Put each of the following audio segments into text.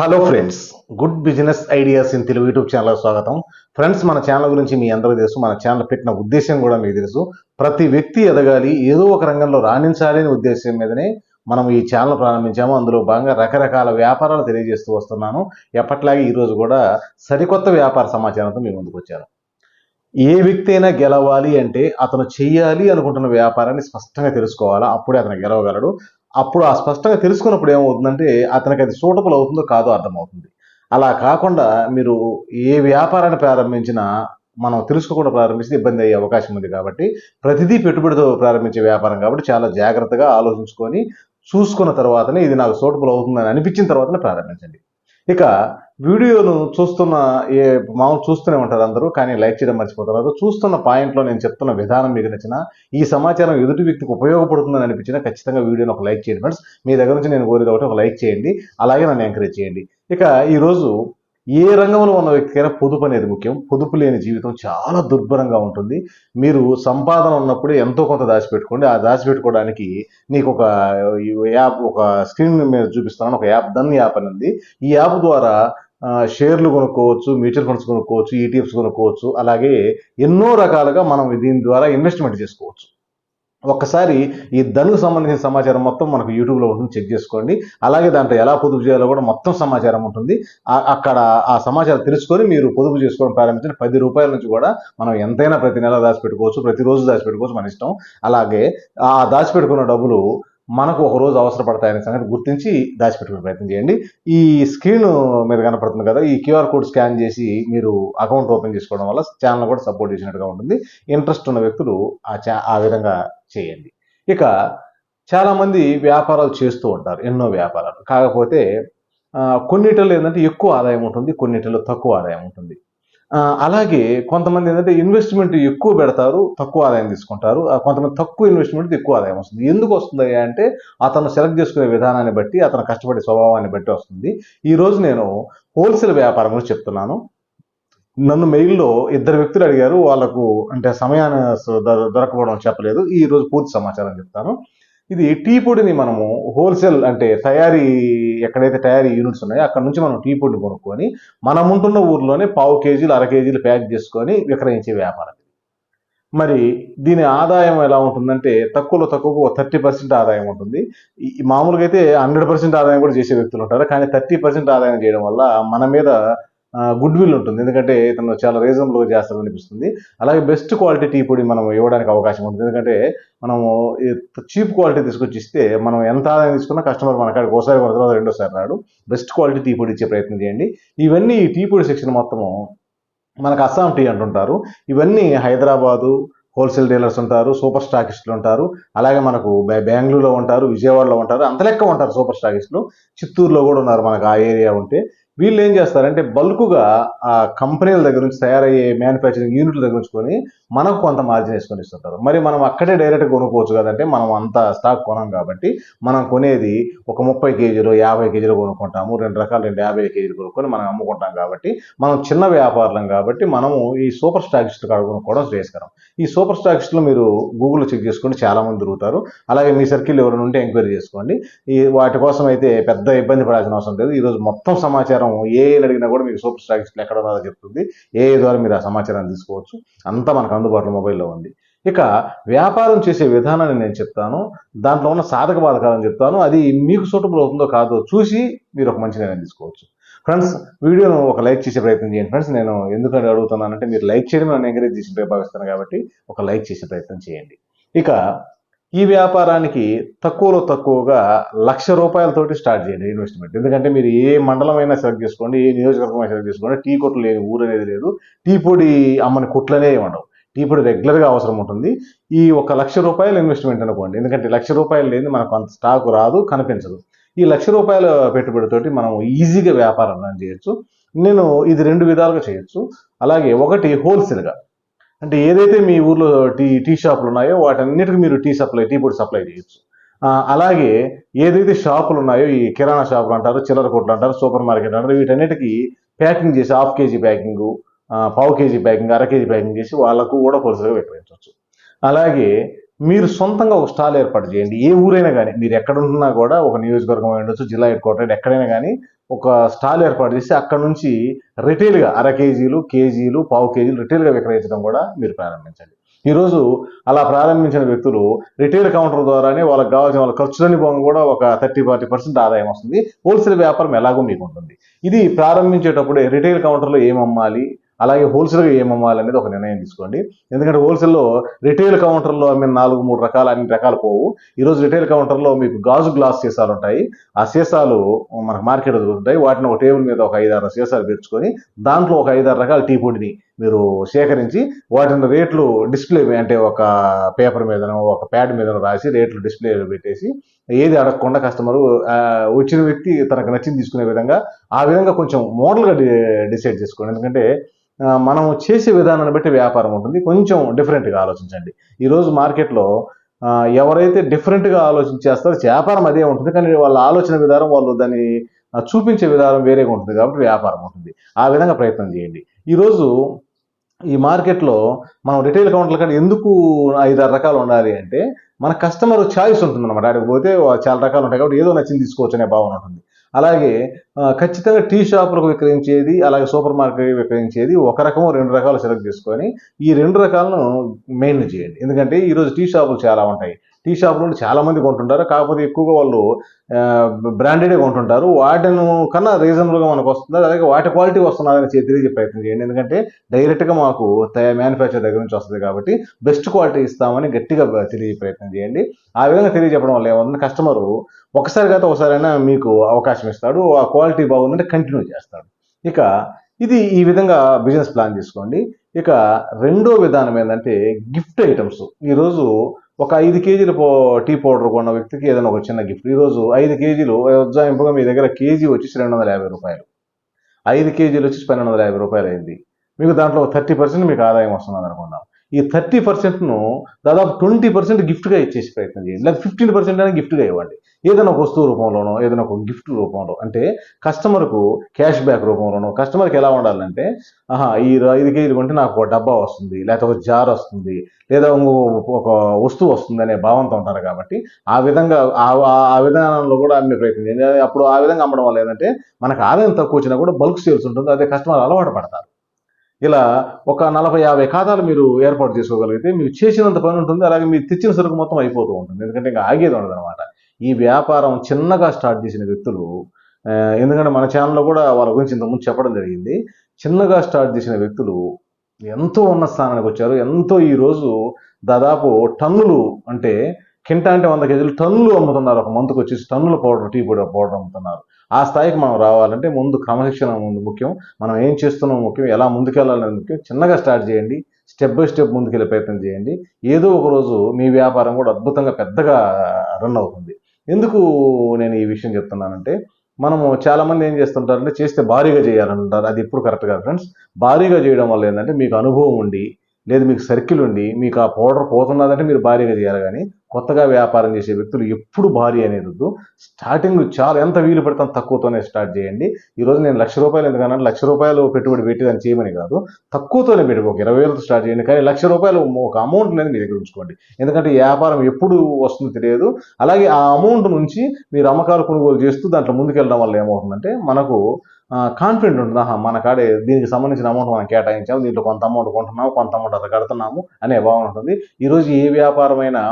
Hello friends good business ideas in Telugu YouTube channel స్వాగతం. Friends మన channel గురించి మీ అందరూ తెలుసు మన ఛానల్ పెట్టిన ఉద్దేశం కూడా మీకు తెలుసు. ప్రతి వ్యక్తి ఎదగాలి ఏదో ఒక రంగంలో రాణించాలి అనే ఉద్దేశం మీదనే మనం ఈ ఛానల్ ప్రారంభించాము. అందులో భాగంగా రకరకాల వ్యాపారాలు తెలియజేస్తూ వస్తున్నాను. ఎప్పట్లాగే ఈరోజు కూడా సరికొత్త వ్యాపార సమాచారంతో మీ ముందుకు వచ్చాను. ఏ వ్యక్తి అయినా గెలవాలి అంటే అతను చేయాలి అనుకుంటున్న వ్యాపారాన్ని స్పష్టంగా తెలుసుకోవాలా? అప్పుడే అతను గెలవగలడు. అప్పుడు ఆ స్పష్టంగా తెలుసుకున్నప్పుడు ఏమవుతుందంటే అతనికి అది సూటబుల్ అవుతుందో కాదో అర్థమవుతుంది. అలా కాకుండా మీరు ఏ వ్యాపారాన్ని ప్రారంభించినా మనం తెలుసుకోకుండా ప్రారంభిస్తే ఇబ్బంది అయ్యే అవకాశం ఉంది కాబట్టి ప్రతిదీ పెట్టుబడితో ప్రారంభించే వ్యాపారం కాబట్టి చాలా జాగ్రత్తగా ఆలోచించుకొని చూసుకున్న తర్వాతనే ఇది నాకు సూటబుల్ అవుతుందని అనిపించిన తర్వాతనే ప్రారంభించండి. ఇక వీడియోను చూస్తున్న ఏ మామూలు చూస్తూనే ఉంటారు అందరూ కానీ లైక్ చేయడం మర్చిపోతున్నారు. చూస్తున్న పాయింట్లో నేను చెప్తున్న విధానం మీకు నచ్చిన ఈ సమాచారం ఎదుటి వ్యక్తికి ఉపయోగపడుతుందని అనిపించినా ఖచ్చితంగా వీడియోని ఒక లైక్ చేయండి ఫ్రెండ్స్. మీ దగ్గర నుంచి నేను కోరేది ఒకటి ఒక లైక్ చేయండి. అలాగే నన్ను ఎంకరేజ్ చేయండి. ఇక ఈరోజు ఏ రంగంలో ఉన్న వ్యక్తికైనా పొదుపు అనేది ముఖ్యం. పొదుపు లేని జీవితం చాలా దుర్భరంగా ఉంటుంది. మీరు సంపాదన ఉన్నప్పుడే ఎంతో కొంత దాచిపెట్టుకోండి. ఆ దాచిపెట్టుకోవడానికి నీకు ఒక యాప్ ఒక స్క్రీన్ మీద చూపిస్తున్నాను. ఒక యాప్ దన్ యాప్ అని ఉంది. ఈ యాప్ ద్వారా షేర్లు కొనుక్కోవచ్చు మ్యూచువల్ ఫండ్స్ కొనుక్కోవచ్చు ఈటీఎఫ్స్ కొనుక్కోవచ్చు. అలాగే ఎన్నో రకాలుగా మనం దీని ద్వారా ఇన్వెస్ట్మెంట్ చేసుకోవచ్చు. ఒక్కసారి ఈ ధనుకు సంబంధించిన సమాచారం మొత్తం మనకు యూట్యూబ్లో ఉంటుంది చెక్ చేసుకోండి. అలాగే దాంట్లో ఎలా పొదుపు చేయాలో కూడా మొత్తం సమాచారం ఉంటుంది. అక్కడ ఆ సమాచారం తెలుసుకొని మీరు పొదుపు చేసుకోవడం ప్రారంభించిన పది రూపాయల నుంచి కూడా మనం ఎంతైనా ప్రతి నెల దాచిపెట్టుకోవచ్చు ప్రతిరోజు దాచిపెట్టుకోవచ్చు మన ఇష్టం. అలాగే ఆ దాచిపెట్టుకున్న డబ్బులు మనకు ఒక రోజు అవసరపడతాయనే సంగతి గుర్తించి దాచిపెట్టుకునే ప్రయత్నం చేయండి. ఈ స్క్రీన్ మీద కనపడుతుంది కదా ఈ క్యూఆర్ కోడ్ స్కాన్ చేసి మీరు అకౌంట్ ఓపెన్ చేసుకోవడం వల్ల ఛానల్ కూడా సపోర్ట్ చేసినట్టుగా ఉంటుంది. ఇంట్రెస్ట్ ఉన్న వ్యక్తులు ఆ చా ఆ విధంగా చేయండి. ఇక చాలామంది వ్యాపారాలు చేస్తూ ఉంటారు ఎన్నో వ్యాపారాలు. కాకపోతే కొన్నిటిలో ఏంటంటే ఎక్కువ ఆదాయం ఉంటుంది కొన్నిటిలో తక్కువ ఆదాయం ఉంటుంది. అలాగే కొంతమంది ఏంటంటే ఇన్వెస్ట్మెంట్ ఎక్కువ పెడతారు తక్కువ ఆదాయం తీసుకుంటారు. కొంతమంది తక్కువ ఇన్వెస్ట్మెంట్ ఎక్కువ ఆదాయం వస్తుంది. ఎందుకు వస్తుంది అంటే అతను సెలెక్ట్ చేసుకునే విధానాన్ని బట్టి అతను కష్టపడే స్వభావాన్ని బట్టి వస్తుంది. ఈరోజు నేను హోల్సేల్ వ్యాపారం గురించి చెప్తున్నాను. నన్ను మెయిల్లో ఇద్దరు వ్యక్తులు అడిగారు. వాళ్ళకు అంటే సమయాన్ని దొరకపోవడం చెప్పలేదు. ఈ రోజు పూర్తి సమాచారం చెప్తాను. ఇది టీ పొడిని మనము హోల్సేల్ అంటే తయారీ ఎక్కడైతే తయారీ యూనిట్స్ ఉన్నాయో అక్కడ నుంచి మనం టీ పొడిని కొనుక్కొని మనం ఉంటున్న ఊర్లోనే పావు కేజీలు అర కేజీలు ప్యాక్ చేసుకొని విక్రయించే వ్యాపారం మరి దీని ఆదాయం ఎలా ఉంటుందంటే తక్కువలో తక్కువ థర్టీ పర్సెంట్ ఆదాయం ఉంటుంది. ఈ మామూలుగా అయితే హండ్రెడ్ పర్సెంట్ ఆదాయం కూడా చేసే వ్యక్తులు ఉంటారు. కానీ థర్టీ పర్సెంట్ ఆదాయం చేయడం వల్ల మన మీద గుడ్ విల్ ఉంటుంది. ఎందుకంటే ఇతను చాలా రీజనబుల్గా చేస్తారని అనిపిస్తుంది అలాగే బెస్ట్ క్వాలిటీ టీ పొడి మనం ఇవ్వడానికి అవకాశం ఉంటుంది. ఎందుకంటే మనము చీప్ క్వాలిటీ తీసుకొచ్చి ఇస్తే మనం ఎంత ఆదాయం తీసుకున్నా కస్టమర్ మన కాడికి ఒకసారి కొన్న తర్వాత రెండోసారి రాడు. బెస్ట్ క్వాలిటీ టీ పొడి ఇచ్చే ప్రయత్నం చేయండి. ఇవన్నీ టీ పొడి సెక్షన్ మొత్తము మనకు అస్సాం టీ అంటుంటారు. ఇవన్నీ హైదరాబాదు హోల్సేల్ డీలర్స్ ఉంటారు సూపర్ స్టాకిస్టులు ఉంటారు. అలాగే మనకు బెంగళూరులో ఉంటారు విజయవాడలో ఉంటారు. అంత లెక్క ఉంటారు సూపర్ స్టాకిస్టులు చిత్తూరులో కూడా ఉన్నారు మనకు ఆ ఏరియా ఉంటే. వీళ్ళు ఏం చేస్తారంటే బల్క్గా ఆ కంపెనీల దగ్గర నుంచి తయారయ్యే మ్యానుఫ్యాక్చరింగ్ యూనిట్ల దగ్గర ఉంచుకొని మనకు కొంత మార్జిన్ వేసుకొని ఇస్తుంటారు. మరి మనం అక్కడే డైరెక్ట్ కొనుక్కోవచ్చు కదంటే మనం అంత స్టాక్ కొనం కాబట్టి మనం కొనేది ఒక ముప్పై కేజీలు యాభై కేజీలు కొనుక్కుంటాము. రెండు రకాలు రెండు యాభై కేజీలు కొనుక్కొని మనం అమ్ముకుంటాం కాబట్టి మనం చిన్న వ్యాపారులం కాబట్టి మనము ఈ సూపర్ స్టాకిస్ట్ కాడ కొనుక్కోవడం శ్రేయస్కరం. ఈ సూపర్ స్టాకిస్ట్లో మీరు గూగుల్లో చెక్ చేసుకోండి చాలా మంది దొరుకుతారు అలాగే మీ సర్కిల్ ఎవరైనా ఉంటే ఎంక్వైరీ చేసుకోండి. ఈ వాటి కోసం అయితే పెద్ద ఇబ్బంది పడాల్సిన అవసరం లేదు. ఈరోజు మొత్తం సమాచారం ఏ అడిగినా కూడా మీకు సూపర్ స్టాకిస్ట్లు ఎక్కడ ఉన్నదో చెప్తుంది. ఏ ద్వారా మీరు ఆ సమాచారాన్ని తీసుకోవచ్చు. అంతా మనకు అందుబాటులో మొబైల్లో ఉంది. ఇక వ్యాపారం చేసే విధానాన్ని నేను చెప్తాను. దాంట్లో ఉన్న సాధక బాధకాలను చెప్తాను. అది మీకు సూటబుల్ అవుతుందో కాదో చూసి మీరు ఒక మంచి నిర్ణయం తీసుకోవచ్చు. ఫ్రెండ్స్ వీడియోను ఒక లైక్ చేసే ప్రయత్నం చేయండి. ఫ్రెండ్స్ నేను ఎందుకంటే అడుగుతున్నానంటే మీరు లైక్ చేయడం నన్ను ఎంకరేజ్ చేసి భావిస్తాను కాబట్టి ఒక లైక్ చేసే ప్రయత్నం చేయండి. ఇక ఈ వ్యాపారానికి తక్కువలో తక్కువగా లక్ష రూపాయలతోటి స్టార్ట్ చేయండి ఇన్వెస్ట్మెంట్. ఎందుకంటే మీరు ఏ మండలం అయినా సెలెక్ట్ చేసుకోండి ఏ నియోజకవర్గం సెలెక్ట్ చేసుకోండి టీ కొట్లు లేని ఊరు అనేది లేదు. టీ పొడి అమ్మని కుట్లనే ఉండవు. టీ పొడి రెగ్యులర్గా అవసరం ఉంటుంది. ఈ ఒక లక్ష రూపాయలు ఇన్వెస్ట్మెంట్ అనుకోండి. ఎందుకంటే లక్ష రూపాయలు లేని మనకు అంత స్టాక్ రాదు కనిపించదు. ఈ లక్ష రూపాయల పెట్టుబడితోటి మనం ఈజీగా వ్యాపారం చేయొచ్చు. నేను ఇది రెండు విధాలుగా చేయొచ్చు. అలాగే ఒకటి హోల్సేల్గా. అంటే ఏదైతే మీ ఊర్లో టీ టీ షాపులు ఉన్నాయో వాటన్నిటికి మీరు టీ సప్లై టీ పొడి సప్లై చేయొచ్చు. అలాగే ఏదైతే షాపులు ఉన్నాయో ఈ కిరాణా షాపులు అంటారు చిల్లర కొట్లు అంటారు సూపర్ మార్కెట్ అంటారు వీటన్నిటికీ ప్యాకింగ్ చేసి హాఫ్ కేజీ ప్యాకింగ్ పావు కేజీ ప్యాకింగ్ అర కేజీ ప్యాకింగ్ చేసి వాళ్ళకు కూడా హోల్సేల్గా విక్రయించవచ్చు అలాగే మీరు సొంతంగా ఒక స్టాల్ ఏర్పాటు చేయండి. ఏ ఊరైనా కానీ మీరు ఎక్కడ ఉన్నా కూడా ఒక నియోజకవర్గం అయి ఉండొచ్చు జిల్లా హెడ్ క్వార్టర్ ఎక్కడైనా కానీ ఒక స్టాల్ ఏర్పాటు చేసి అక్కడ నుంచి రిటైల్గా అర కేజీలు కేజీలు పావు కేజీలు రిటైల్గా విక్రయించడం కూడా మీరు ప్రారంభించండి. ఈరోజు అలా ప్రారంభించిన వ్యక్తులు రిటైల్ కౌంటర్ ద్వారానే వాళ్ళకి కావాల్సిన వాళ్ళ ఖర్చులని పోగా కూడా ఒక థర్టీ ఫార్టీ పర్సెంట్ ఆదాయం వస్తుంది. హోల్సేల్ వ్యాపారం ఎలాగో మీకు ఉంటుంది. ఇది ప్రారంభించేటప్పుడే రిటైల్ కౌంటర్లో ఏం అమ్మాలి అలాగే హోల్సేల్గా ఏం అమ్మాలి అనేది ఒక నిర్ణయం తీసుకోండి. ఎందుకంటే హోల్సేల్లో రిటైల్ కౌంటర్లో అమ్మిన నాలుగు మూడు రకాల అన్ని రకాలు పోవు. ఈరోజు రిటైల్ కౌంటర్లో మీకు గాజు గ్లాస్ సీసాలు ఉంటాయి. ఆ సీసాలు మనకు మార్కెట్ దొరుకుతాయి వాటిని ఒక టేబుల్ మీద ఒక ఐదారు సీసాలు పెంచుకొని దాంట్లో ఒక ఐదారు రకాల టీ పొడిని మీరు సేకరించి వాటిని రేట్లు డిస్ప్లే అంటే ఒక పేపర్ మీదనో ఒక ప్యాడ్ మీదనో రాసి రేట్లు డిస్ప్లే పెట్టేసి ఏది అడగకుండా కస్టమర్ వచ్చిన వ్యక్తి తనకు నచ్చింది తీసుకునే విధంగా ఆ విధంగా కొంచెం మోడల్గా డిసైడ్ చేసుకోండి. ఎందుకంటే మనం చేసే విధానాన్ని బట్టి వ్యాపారం ఉంటుంది. కొంచెం డిఫరెంట్గా ఆలోచించండి. ఈరోజు మార్కెట్లో ఎవరైతే డిఫరెంట్గా ఆలోచించేస్తారో వ్యాపారం అదే ఉంటుంది. కానీ వాళ్ళ ఆలోచన విధానం వాళ్ళు దాన్ని చూపించే విధానం వేరేగా ఉంటుంది కాబట్టి వ్యాపారం ఉంటుంది. ఆ విధంగా ప్రయత్నం చేయండి. ఈరోజు ఈ మార్కెట్లో మనం రిటైల్ కౌంటర్ల కంటే ఎందుకు ఐదారు రకాలు ఉండాలి అంటే మన కస్టమర్ ఛాయిస్ ఉంటుంది అనమాట అక్కడికి పోతే చాలా రకాలు ఉంటాయి కాబట్టి ఏదో నచ్చింది తీసుకోవచ్చు అనే భావన ఉంటుంది. అలాగే ఖచ్చితంగా టీ షాపులకు విక్రయించేది అలాగే సూపర్ మార్కెట్ విక్రయించేది ఒక రకము రెండు రకాలు సెలెక్ట్ చేసుకొని ఈ రెండు రకాలను మెయిన్ చేయండి. ఎందుకంటే ఈరోజు టీ షాపులు చాలా ఉంటాయి. టీ షాపులు చాలామంది కొంటుంటారు. కాకపోతే ఎక్కువగా వాళ్ళు బ్రాండెడే కొంటుంటారు. వాటిని కన్నా రీజనబుల్గా మనకు వస్తుంది. అలాగే వాటి క్వాలిటీ వస్తున్నదని తెలియజే ప్రయత్నం చేయండి. ఎందుకంటే డైరెక్ట్గా మాకు మ్యానుఫ్యాక్చర్ దగ్గర నుంచి వస్తుంది కాబట్టి బెస్ట్ క్వాలిటీ ఇస్తామని గట్టిగా తెలియ ప్రయత్నం చేయండి. ఆ విధంగా తెలియజెప్పడం వల్ల ఏమవుతుంది కస్టమరు ఒకసారి కాదు ఒకసారైనా మీకు అవకాశం ఇస్తాడు. ఆ క్వాలిటీ బాగుందంటే కంటిన్యూ చేస్తాడు. ఇక ఇది ఈ విధంగా బిజినెస్ ప్లాన్ చేసుకోండి. ఇక రెండో విధానం ఏంటంటే గిఫ్ట్ ఐటమ్స్. ఈరోజు ఒక ఐదు కేజీల పో టీ పౌడర్ కొన్న వ్యక్తికి ఏదైనా ఒక చిన్న గిఫ్ట్ ఈరోజు ఐదు కేజీలు ఉజ్జాయింపుగా మీ దగ్గర కేజీ వచ్చేసి రెండు వందల యాభై రూపాయలు. ఐదు కేజీలు వచ్చేసి పన్నెండు వందల యాభై రూపాయలు అయింది. మీకు దాంట్లో థర్టీ పర్సెంట్ మీకు ఆదాయం వస్తుంది అనుకుందాం. ఈ థర్టీ పర్సెంట్ను దాదాపు ట్వంటీ పర్సెంట్ గిఫ్ట్గా ఇచ్చేసి ప్రయత్నం చేయండి. లేదా ఫిఫ్టీన్ పర్సెంట్ అయినా గిఫ్ట్గా ఇవ్వండి. ఏదైనా ఒక వస్తువు రూపంలోనో ఏదైనా ఒక గిఫ్ట్ రూపంలో అంటే కస్టమర్కు క్యాష్ బ్యాక్ రూపంలోనో కస్టమర్కి ఎలా ఉండాలంటే ఆహా ఈ ఐదు కేజీలు కొంటే నాకు ఒక డబ్బా వస్తుంది లేకపోతే ఒక జార్ వస్తుంది లేదా ఒక వస్తువు వస్తుంది అనే భావంతో ఉంటారు కాబట్టి ఆ విధంగా ఆ విధానంలో కూడా అమ్మే ప్రయత్నం అప్పుడు ఆ విధంగా అమ్మడం వల్ల ఏంటంటే మనకు ఆదాయం తక్కువ వచ్చినా కూడా బల్క్ సేల్స్ ఉంటుంది అదే కస్టమర్ అలవాటు పడతారు. ఇలా ఒక నలభై యాభై ఖాతాలు మీరు ఏర్పాటు చేసుకోగలిగితే మీరు చేసినంత పని ఉంటుంది అలాగే మీరు తెచ్చిన సరుకు మొత్తం అయిపోతూ ఉంటుంది ఎందుకంటే ఇంకా ఆగేది ఉండదు అనమాట ఈ వ్యాపారం చిన్నగా స్టార్ట్ చేసిన వ్యక్తులు ఎందుకంటే మన ఛానల్లో కూడా వాళ్ళ గురించి ఇంతకుముందు చెప్పడం జరిగింది. చిన్నగా స్టార్ట్ చేసిన వ్యక్తులు ఎంతో ఉన్న స్థానానికి వచ్చారు. ఎంతో ఈ రోజు దాదాపు టన్నులు అంటే కింట అంటే వంద కేజీలు టన్నులు అమ్ముతున్నారు. ఒక మంత్కి వచ్చేసి టన్నుల పౌడర్ టీ పొడి పౌడర్ అమ్ముతున్నారు. ఆ స్థాయికి మనం రావాలంటే ముందు క్రమశిక్షణ ముందు ముఖ్యం. మనం ఏం చేస్తున్నాం ముఖ్యం ఎలా ముందుకెళ్ళాలనేది ముఖ్యం. చిన్నగా స్టార్ట్ చేయండి. స్టెప్ బై స్టెప్ ముందుకెళ్ళే ప్రయత్నం చేయండి. ఏదో ఒక రోజు మీ వ్యాపారం కూడా అద్భుతంగా పెద్దగా రన్ అవుతుంది. ఎందుకు నేను ఈ విషయం చెప్తున్నానంటే మనము చాలా మంది ఏం చేస్తుంటారంటే చేస్తే భారీగా చేయాలంటారు. అది ఎప్పుడు కరెక్ట్ కాదు ఫ్రెండ్స్. భారీగా చేయడం వల్ల ఏంటంటే మీకు అనుభవం ఉండి లేదు మీకు సర్కిల్ ఉండి మీకు ఆ పౌడర్ పోతున్నదంటే మీరు భారీగా చేయాలి కానీ కొత్తగా వ్యాపారం చేసే వ్యక్తులు ఎప్పుడు భారీ అనేది వద్దు. స్టార్టింగ్ చాలా ఎంత వీలు పెడతాం తక్కువతోనే స్టార్ట్ చేయండి. ఈ రోజు నేను లక్ష రూపాయలు ఎందుకన్నా లక్ష రూపాయలు పెట్టుబడి పెట్టి దాన్ని చేయమని కాదు తక్కువతోనే పెట్టి ఒక ఇరవై వేలతో స్టార్ట్ చేయండి. కానీ లక్ష రూపాయలు ఒక అమౌంట్ అనేది మీ దగ్గర ఉంచుకోండి. ఎందుకంటే వ్యాపారం ఎప్పుడు వస్తుందో తెలియదు. అలాగే ఆ అమౌంట్ నుంచి మీరు అమ్మకాలు కొనుగోలు చేస్తూ దాంట్లో ముందుకెళ్ళడం వల్ల ఏమవుతుందంటే మనకు కాన్ఫిడెంట్ ఉంటుంది ఆహా మన కాడే దీనికి సంబంధించిన అమౌంట్ మనం కేటాయించాము. దీంట్లో కొంత అమౌంట్ కొంటున్నాము కొంత అమౌంట్ అది కడుతున్నాము అనే భావన ఉంటుంది. ఈరోజు ఏ వ్యాపారమైనా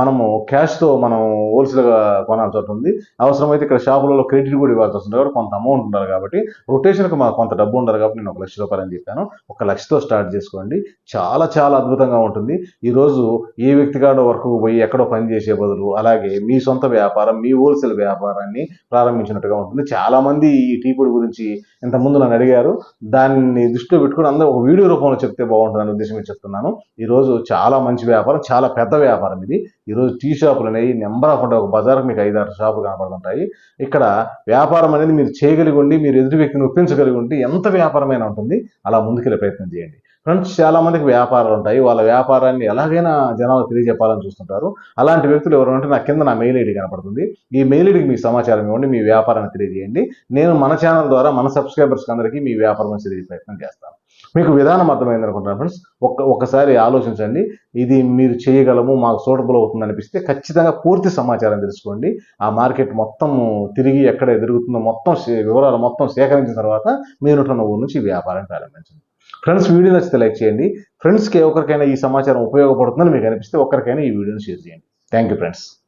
మనము క్యాష్తో మనం హోల్సేల్గా కొనాల్సి ఉంటుంది అవసరమైతే ఇక్కడ షాపులలో క్రెడిట్ కూడా ఇవ్వాల్సి వస్తుంది కాబట్టి కొంత అమౌంట్ ఉండాలి కాబట్టి రొటేషన్కి మాకు కొంత డబ్బు ఉండాలి కాబట్టి నేను ఒక లక్ష రూపాయలు అని చెప్పాను. ఒక లక్షతో స్టార్ట్ చేసుకోండి. చాలా చాలా అద్భుతంగా ఉంటుంది. ఈరోజు ఏ వ్యక్తి కాడో వర్క్ పోయి ఎక్కడో పని చేసే బదులు అలాగే మీ సొంత వ్యాపారం మీ హోల్సేల్ వ్యాపారాన్ని ప్రారంభించినట్టుగా ఉంటుంది. చాలా మంది ఈ టీ పొడి గురించి ఇంతకుముందు నన్ను అడిగారు. దాన్ని దృష్టిలో పెట్టుకుని అందరూ ఒక వీడియో రూపంలో చెప్తే బాగుంటుందని ఉద్దేశం చెప్తున్నాను. ఈరోజు చాలా మంచి వ్యాపారం చాలా పెద్ద వ్యాపారం ఇది. ఈరోజు టీ షాపులు అనేవి నెంబర్ ఆఫ్ ఉంటాయి ఒక బజార్కి మీకు ఐదు ఆరు షాపులు కనపడుతుంటాయి ఇక్కడ వ్యాపారం అనేది మీరు చేయగలిగి ఉండి మీరు ఎదుటి వ్యక్తిని ఒప్పించగలిగి ఉంటే ఎంత వ్యాపారమైనా ఉంటుంది. అలా ముందుకెళ్ళే ప్రయత్నం చేయండి. ఫ్రెండ్స్ చాలామందికి వ్యాపారాలు ఉంటాయి. వాళ్ళ వ్యాపారాన్ని ఎలాగైనా జనాలు తెలియజెప్పాలని చూస్తుంటారు. అలాంటి వ్యక్తులు ఎవరు ఉంటే నా కింద నా మెయిల్ ఐడి కనపడుతుంది. ఈ మెయిల్ ఐడికి మీ సమాచారం ఇవ్వండి మీ వ్యాపారాన్ని తెలియజేయండి. నేను మన ఛానల్ ద్వారా మన సబ్స్క్రైబర్స్కి అందరికీ మీ వ్యాపారం తెలియజే ప్రయత్నం చేస్తాను. మీకు విధానం అర్థమైంది అనుకుంటున్నాను ఫ్రెండ్స్ ఒక్క ఒక్కసారి ఆలోచించండి. ఇది మీరు చేయగలము మాకు సూటబుల్ అవుతుంది అనిపిస్తే ఖచ్చితంగా పూర్తి సమాచారం తెలుసుకోండి. ఆ మార్కెట్ మొత్తం తిరిగి ఎక్కడ ఎదురుగుతుందో మొత్తం వివరాలు మొత్తం సేకరించిన తర్వాత మీరుంటున్న ఊరు నుంచి ఈ వ్యాపారం ప్రారంభించండి. ఫ్రెండ్స్ వీడియో నచ్చితే లైక్ చేయండి. ఫ్రెండ్స్కి ఒకరికైనా ఈ సమాచారం ఉపయోగపడుతుందని మీకు అనిపిస్తే ఒక్కరికైనా ఈ వీడియోని షేర్ చేయండి. Thank you friends